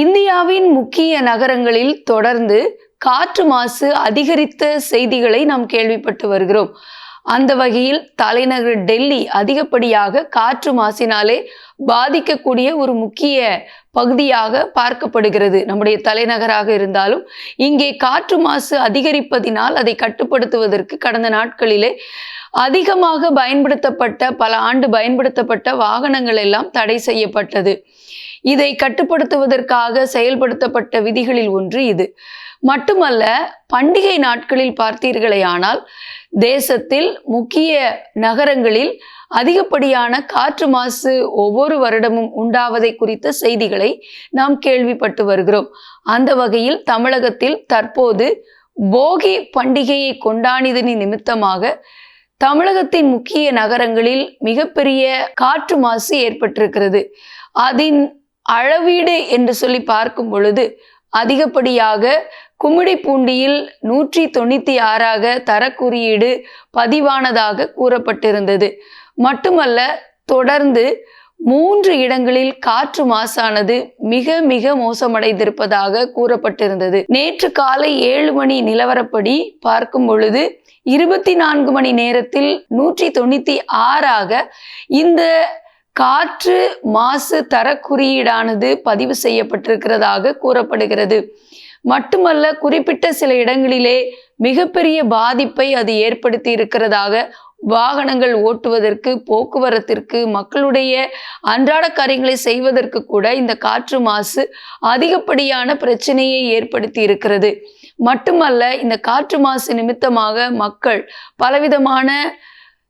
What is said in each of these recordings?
இந்தியாவின் முக்கிய நகரங்களில் தொடர்ந்து காற்று மாசு அதிகரித்த செய்திகளை நாம் கேள்விப்பட்டு வருகிறோம். அந்த வகையில் தலைநகர் டெல்லி அதிகப்படியாக காற்று மாசினாலே பாதிக்கக்கூடிய ஒரு முக்கிய பகுதியாக பார்க்கப்படுகிறது. நம்முடைய தலைநகராக இருந்தாலும் இங்கே காற்று மாசு அதிகரிப்பதினால் அதை கட்டுப்படுத்துவதற்கு கடந்த நாட்களிலே அதிகமாக பயன்படுத்தப்பட்ட பல ஆண்டு பயன்படுத்தப்பட்ட வாகனங்கள் எல்லாம் தடை செய்யப்பட்டது. இதை கட்டுப்படுத்துவதற்காக செயல்படுத்தப்பட்ட விதிகளில் ஒன்று இது. மட்டுமல்ல பண்டிகை நாட்களில் பார்த்தீர்களேயானால் தேசத்தில் முக்கிய நகரங்களில் அதிகப்படியான காற்று மாசு ஒவ்வொரு வருடமும் உண்டாவதை குறித்த செய்திகளை நாம் கேள்விப்பட்டு வருகிறோம். அந்த வகையில் தமிழகத்தில் தற்போது போகி பண்டிகையை கொண்டாடியதன் நிமித்தமாக தமிழகத்தின் முக்கிய நகரங்களில் மிகப்பெரிய காற்று மாசு ஏற்பட்டிருக்கிறது. அதன் அளவீடு என்று சொல்லி பார்க்கும் பொழுது அதிகப்படியாக கும்மிடிப்பூண்டியில் நூற்றி தொண்ணூற்றி ஆறாக தரக்குறியீடு பதிவானதாக கூறப்பட்டிருந்தது. மட்டுமல்ல தொடர்ந்து மூன்று இடங்களில் காற்று மாசானது மிக மிக மோசமடைந்திருப்பதாக கூறப்பட்டிருந்தது. நேற்று காலை ஏழு மணி நிலவரப்படி பார்க்கும் பொழுது இருபத்தி நான்கு மணி நேரத்தில் நூற்றி தொண்ணூற்றி ஆறாக இந்த காற்று மாசு தர குறியீடானது பதிவு செய்யப்பட்டிருக்கிறதாக கூறப்படுகிறது. மட்டுமல்ல குறிப்பிட்ட சில இடங்களிலே மிகப்பெரிய பாதிப்பை அது ஏற்படுத்தி இருக்கிறதாக வாகனங்கள் ஓட்டுவதற்கு போக்குவரத்திற்கு மக்களுடைய அன்றாட காரியங்களை செய்வதற்கு கூட இந்த காற்று மாசு அதிகப்படியான பிரச்சனையை ஏற்படுத்தி இருக்கிறது மட்டுமல்ல இந்த காற்று மாசு நிமித்தமாக மக்கள் பலவிதமான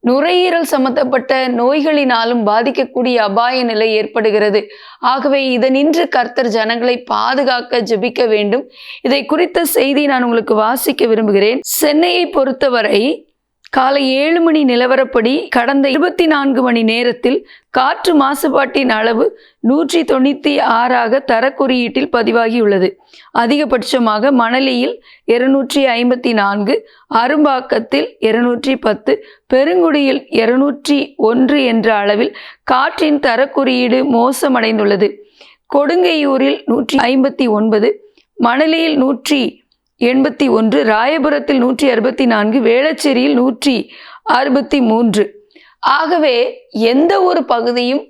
நுரையீரல் சம்பந்தப்பட்ட நோய்களினாலும் பாதிக்கக்கூடிய அபாய நிலை ஏற்படுகிறது. ஆகவே இதனின்று கர்த்தர் ஜனங்களை பாதுகாக்க ஜெபிக்க வேண்டும். இதை குறித்த செய்தி நான் உங்களுக்கு வாசிக்க விரும்புகிறேன். சென்னையை பொறுத்தவரை காலை ஏழு மணி நிலவரப்படி கடந்த இருபத்தி நான்கு மணி நேரத்தில் காற்று மாசுபாட்டின் அளவு நூற்றி தொண்ணூற்றி ஆறாக தரக்குறியீட்டில் பதிவாகியுள்ளது. அதிகபட்சமாக மணலியில் இருநூற்றி ஐம்பத்தி நான்கு அரும்பாக்கத்தில் இருநூற்றி பத்து பெருங்குடியில் இருநூற்றி ஒன்று என்ற அளவில் காற்றின் தரக்குறியீடு மோசமடைந்துள்ளது. கொடுங்கையூரில் நூற்றி ஐம்பத்தி ஒன்பது மணலியில் நூற்றி எண்பத்தி ஒன்று ராயபுரத்தில் நூற்றி அறுபத்தி நான்கு வேளச்சேரியில் நூற்றி அறுபத்தி மூன்று. ஆகவே எந்த ஒரு பகுதியும்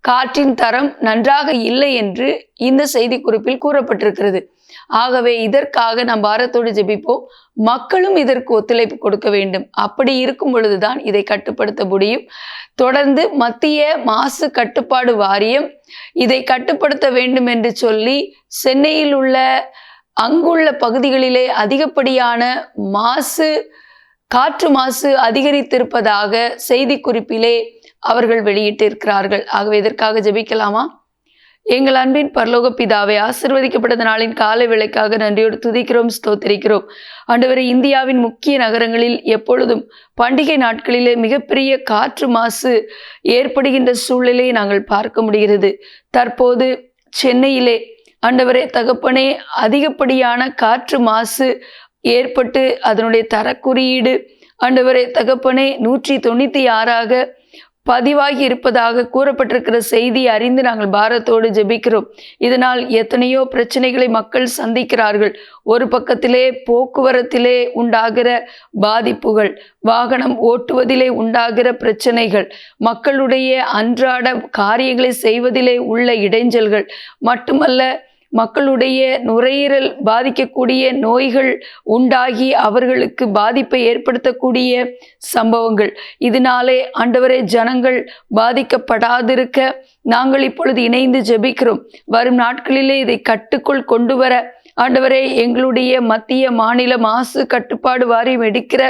காற்றின் தரம் நன்றாக இல்லை என்று இந்த செய்திக்குறிப்பில் கூறப்பட்டிருக்கிறது. ஆகவே இதற்காக நாம் பாரத்தோடு ஜெபிப்போம். மக்களும் இதற்கு ஒத்துழைப்பு கொடுக்க வேண்டும். அப்படி இருக்கும் பொழுதுதான் இதை கட்டுப்படுத்த முடியும். தொடர்ந்து மத்திய மாசு கட்டுப்பாடு வாரியம் இதை கட்டுப்படுத்த வேண்டும் என்று சொல்லி சென்னையில் உள்ள அங்குள்ள பகுதிகளிலே அதிகப்படியான மாசு காற்று மாசு அதிகரித்திருப்பதாக செய்தி குறிப்பிலே அவர்கள் வெளியிட்டிருக்கிறார்கள். ஆகவே இதற்காக ஜெபிக்கலாமா? எங்கள் அன்பின் பரலோக பிதாவை ஆசிர்வதிக்கப்பட்ட நாளின் காலை விலைக்காக நன்றியோடு துதிக்கிறோம் ஸ்தோத்திரிக்கிறோம். ஆண்டவரை இந்தியாவின் முக்கிய நகரங்களில் எப்பொழுதும் பண்டிகை நாட்களிலே மிகப்பெரிய காற்று மாசு ஏற்படுகின்ற சூழ்நிலையை நாங்கள் பார்க்க முடிகிறது. தற்போது சென்னையிலே ஆண்டவரே தகப்பனே அதிகப்படியான காற்று மாசு ஏற்பட்டு அதனுடைய தரக்குறியீடு. ஆண்டவரே தகப்பனே நூற்றி தொண்ணூற்றி ஆறாக பதிவாகி இருப்பதாக கூறப்பட்டிருக்கிற செய்தி அறிந்து நாங்கள் பாரத்தோடு ஜெபிக்கிறோம். இதனால் எத்தனையோ பிரச்சனைகளை மக்கள் சந்திக்கிறார்கள். ஒரு பக்கத்திலே போக்குவரத்திலே உண்டாகிற பாதிப்புகள் வாகனம் ஓட்டுவதிலே உண்டாகிற பிரச்சனைகள் மக்களுடைய அன்றாட காரியங்களை செய்வதிலே உள்ள இடைஞ்சல்கள் மட்டுமல்ல மக்களுடைய நுரையீரல் பாதிக்கக்கூடிய நோய்கள் உண்டாகி அவர்களுக்கு பாதிப்பை ஏற்படுத்தக்கூடிய சம்பவங்கள். இதனாலே ஆண்டவரே ஜனங்கள் பாதிக்கப்படாதிருக்க நாங்கள் இப்பொழுது இணைந்து ஜெபிக்கிறோம். வரும் நாட்களிலே இதை கட்டுக்குள் கொண்டு வர ஆண்டவரே எங்களுடைய மத்திய மாநில மாசு கட்டுப்பாடு வாரியம் எடுக்கிற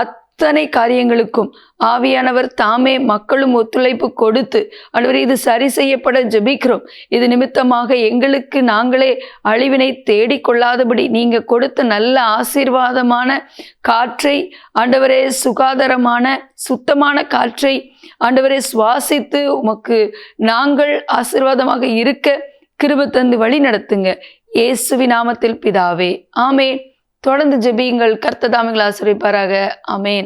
அத் அத்தனை காரியங்களுக்கும் ஆவியானவர் தாமே மக்களும் ஒத்துழைப்பு கொடுத்து ஆண்டவரே இது சரி செய்யப்பட ஜெபிக்கிறோம். இது நிமித்தமாக எங்களுக்கு நாங்களே அழிவினை தேடிக்கொள்ளாதபடி நீங்க கொடுத்த நல்ல ஆசீர்வாதமான காற்றை ஆண்டவரே சுகாதாரமான சுத்தமான காற்றை ஆண்டவரே சுவாசித்து உமக்கு நாங்கள் ஆசீர்வாதமாக இருக்க கிருப தந்து வழி நடத்துங்க. இயேசுவி நாமத்தில் பிதாவே ஆமேன். தொடர்ந்து ஜெபியுங்கள். கர்த்ததாமிகள் ஆசிரியப்பாராக அமேன்